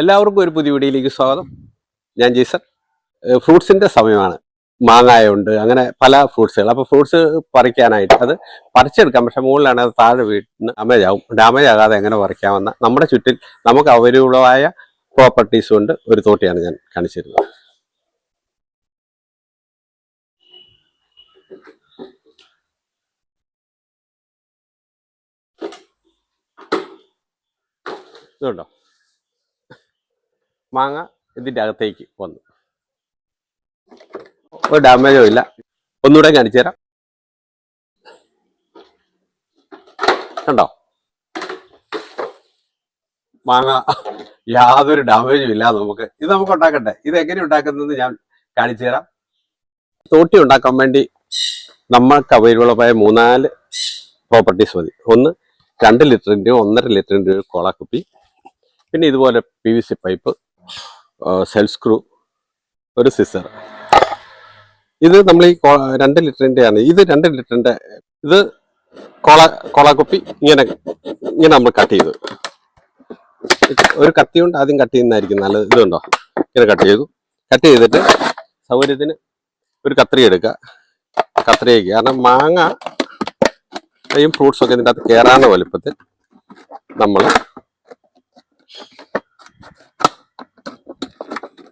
എല്ലാവർക്കും ഒരു പുതിയ വീഡിയോയിലേക്ക് സ്വാഗതം. ഞാൻ ജീസർ ഫ്രൂട്ട്സിന്റെ സമയമാണ്. മാങ്ങായുണ്ട് അങ്ങനെ പല ഫ്രൂട്ട്സുകൾ. അപ്പോൾ ഫ്രൂട്ട്സ് പറിക്കാനായിട്ട് അത് പറിച്ചെടുക്കാം. പക്ഷെ മുകളിലാണ് അത് താഴെ വീട്ടിന് ഡാമേജ് ആവും ഡാമേജ് ആകാതെ എങ്ങനെ പറിക്കാമെന്ന നമ്മുടെ ചുറ്റിൽ നമുക്ക് അവൈലബിളായ പ്രോപ്പർട്ടീസ് കൊണ്ട് ഒരു തോട്ടിയാണ് ഞാൻ കാണിച്ചിരുന്നത്. ഇതുണ്ടോ? മാങ്ങ ഇതിന്റെ അകത്തേക്ക് വന്നു. ഒരു ഡാമേജോ ഇല്ല. ഒന്നുകൂടെ കാണിച്ചു തരാം കണ്ടോ? മാങ്ങ യാതൊരു ഡാമേജും ഇല്ല നമുക്ക് ഇത് നമുക്ക് ഉണ്ടാക്കട്ടെ. ഇത് എങ്ങനെ ഉണ്ടാക്കുന്നതെന്ന് ഞാൻ കാണിച്ചു തരാം തോട്ടി ഉണ്ടാക്കാൻ വേണ്ടി നമ്മൾക്ക് അവൈലബിളായ മൂന്നാൽ പ്രോപ്പർട്ടീസ് മതി. ഒന്ന് രണ്ട് ലിറ്ററിന്റെയോ ഒന്നര ലിറ്ററിന്റെയോ കോളാക്കുപ്പി. പിന്നെ ഇതുപോലെ P V C pipe self screw ഒരു സിസർ ഇത് നമ്മൾ ഈ രണ്ട് ലിറ്ററിന്റെ ആണ്. ഇത് രണ്ട് ലിറ്ററിന്റെ ഇത് കോള കോളാക്കുപ്പി ഇങ്ങനെ ഇങ്ങനെ നമ്മൾ കട്ട് ചെയ്തു. ഒരു കത്തി കൊണ്ട് ആദ്യം കട്ട് ചെയ്യുന്നതായിരിക്കും നല്ലത്. ഇതുണ്ടോ ഇങ്ങനെ കട്ട് ചെയ്തു. കട്ട് ചെയ്തിട്ട് സൗകര്യത്തിന് ഒരു കത്രി എടുക്കുക. കത്രിയേക്ക് കാരണം മാങ്ങ യും ഫ്രൂട്ട്സ് ഒക്കെ ഇതിന്റെ അകത്ത് കയറാവുന്ന വലുപ്പത്തിൽ നമ്മൾ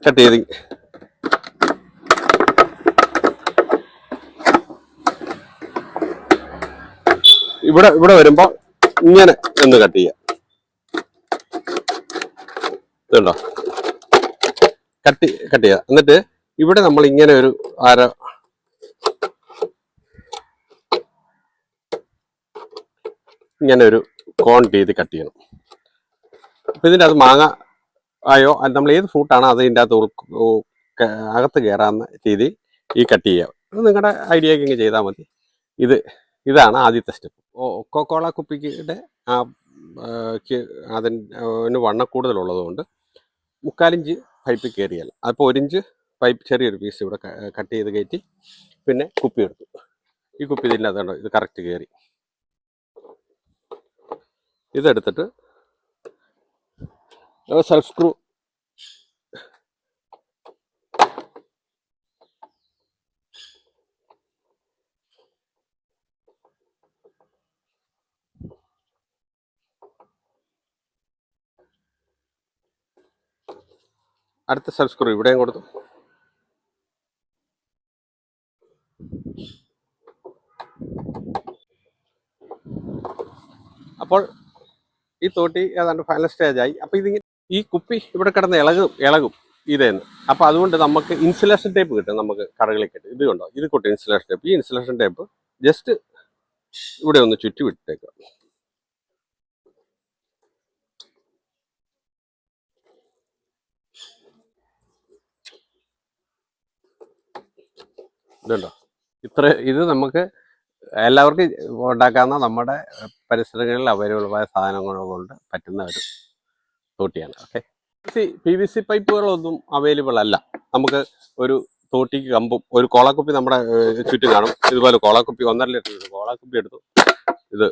കട്ട് ചെയ്ത് ഇവിടെ ഇവിടെ വരുമ്പോ ഇങ്ങനെ ഒന്ന് കട്ട് ചെയ്യാം. ഇതുണ്ടോ? കട്ട് കട്ട് ചെയ്യാം. എന്നിട്ട് ഇവിടെ നമ്മൾ ഇങ്ങനെ ഒരു അര ഇങ്ങനെ ഒരു കോൺ ചെയ്ത് കട്ട് ചെയ്യണം. അപ്പൊ ഇതിന്റെ അത് മാങ്ങ ആയോ? നമ്മൾ ഏത് ഫ്രൂട്ടാണോ അത് ഇതിന്റെ അകത്ത് അകത്ത് കയറാവുന്ന രീതി ഈ കട്ട് ചെയ്യാം അത് നിങ്ങളുടെ ഐഡിയക്ക് ഇങ്ങനെ ചെയ്താൽ മതി. ഇത് ഇതാണ് ആദ്യത്തെ സ്റ്റെപ്പ് കൊക്കോള കുപ്പിയുടെ ആ അതിന് വണ്ണ കൂടുതലുള്ളത് കൊണ്ട് മുക്കാലിഞ്ച് പൈപ്പ് കയറിയാൽ. അപ്പോൾ ഒരിഞ്ച് പൈപ്പ് ചെറിയൊരു പീസ് ഇവിടെ കട്ട് ചെയ്ത് കയറ്റി പിന്നെ കുപ്പി എടുത്തു. ഈ കുപ്പി ഇതിന്റെ അതുകൊണ്ട് ഇത് കറക്റ്റ് കയറി. ഇതെടുത്തിട്ട് സെൽഫ് സ്ക്രൂ അടുത്ത സെൽഫ് സ്ക്രൂ ഇവിടെയും കൊടുത്തു. അപ്പോൾ ഈ തോട്ടി ഏതാണ്ട് ഫൈനൽ സ്റ്റേജായി അപ്പോൾ ഇതിങ്ങനെ ഈ കുപ്പി ഇവിടെ കിടന്ന് ഇളകും ഇളകും ഇതേന്ന്. അപ്പോൾ അതുകൊണ്ട് നമുക്ക് ഇൻസുലേഷൻ ടേപ്പ് കിട്ടും നമുക്ക് കടകളിൽ കിട്ടും ഇത് കണ്ടോ? ഇത് കൂട്ടും ഇൻസുലേഷൻ ടേപ്പ് ഈ ഇൻസുലേഷൻ ടേപ്പ് ജസ്റ്റ് ഇവിടെ ഒന്ന് ചുറ്റി വിട്ടേക്കുക ഇതുണ്ടോ ഇത്ര ഇത് നമുക്ക് എല്ലാവർക്കും ഉണ്ടാക്കാവുന്ന നമ്മുടെ പരിസരങ്ങളിൽ അവൈലബിളായ സാധനങ്ങൾ കൊണ്ട് പറ്റുന്ന ഒരു തോട്ടിയാണ്. ഓക്കെ പി വി സി പൈപ്പുകളൊന്നും അവൈലബിൾ അല്ല. നമുക്ക് ഒരു തോട്ടിക്ക് കമ്പും ഒരു കോളാക്കുപ്പി നമ്മുടെ ചുറ്റും കാണും. ഇതുപോലെ കോളാക്കുപ്പി ഒന്നര ലിറ്റർ കോളാക്കുപ്പി എടുത്തു. ഇത്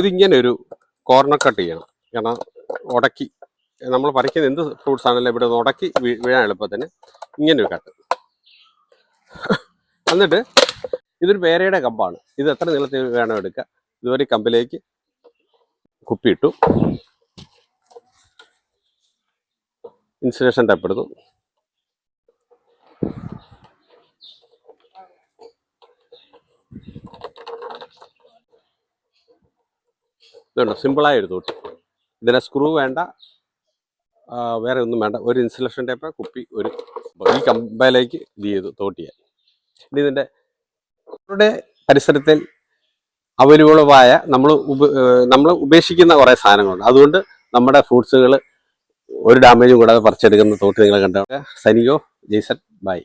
ഇതിങ്ങനെ ഒരു കോർണർ കട്ട് ചെയ്യണം. കാരണം ഉടക്കി നമ്മൾ പറിക്കുന്ന എന്ത് ഫ്രൂട്ട്സ് ആണെങ്കിലും ഇവിടെ നിന്ന് ഉടക്കി വീഴാൻ എളുപ്പത്തിന് ഇങ്ങനെ ഒരു കട്ട് എന്നിട്ട് ഇതൊരു പേരയുടെ കമ്പാണ്. ഇത് എത്ര നീളത്തിൽ വേണം എടുക്കുക. ഇതുവരെ കമ്പിലേക്ക് കുപ്പിയിട്ടു. ഇൻസുലേഷൻ ടൈപ്പ് എടുത്തു. ഇതുണ്ടോ? സിമ്പിളായ ഒരു തോട്ടി ഇതിനെ സ്ക്രൂ വേണ്ട. വേറെ ഒന്നും വേണ്ട. ഒരു ഇൻസുലേഷൻ ടേപ്പ് കുപ്പി ഒരു ഈ കമ്പയിലേക്ക് ഇത് ചെയ്തു തോട്ടിയായി ഇനി ഇതിന്റെ നമ്മുടെ പരിസരത്തിൽ അവൈലബിളായ നമ്മൾ നമ്മൾ ഉപേക്ഷിക്കുന്ന കുറേ സാധനങ്ങളുണ്ട്. അതുകൊണ്ട് നമ്മുടെ ഫ്രൂട്ട്സുകൾ ഒരു ഡാമേജും കൂടാതെ പറിച്ചെടുക്കുന്ന തോട്ടി നിങ്ങളെ കണ്ടോ സനിയോ ജെയ്സൺ ബൈ.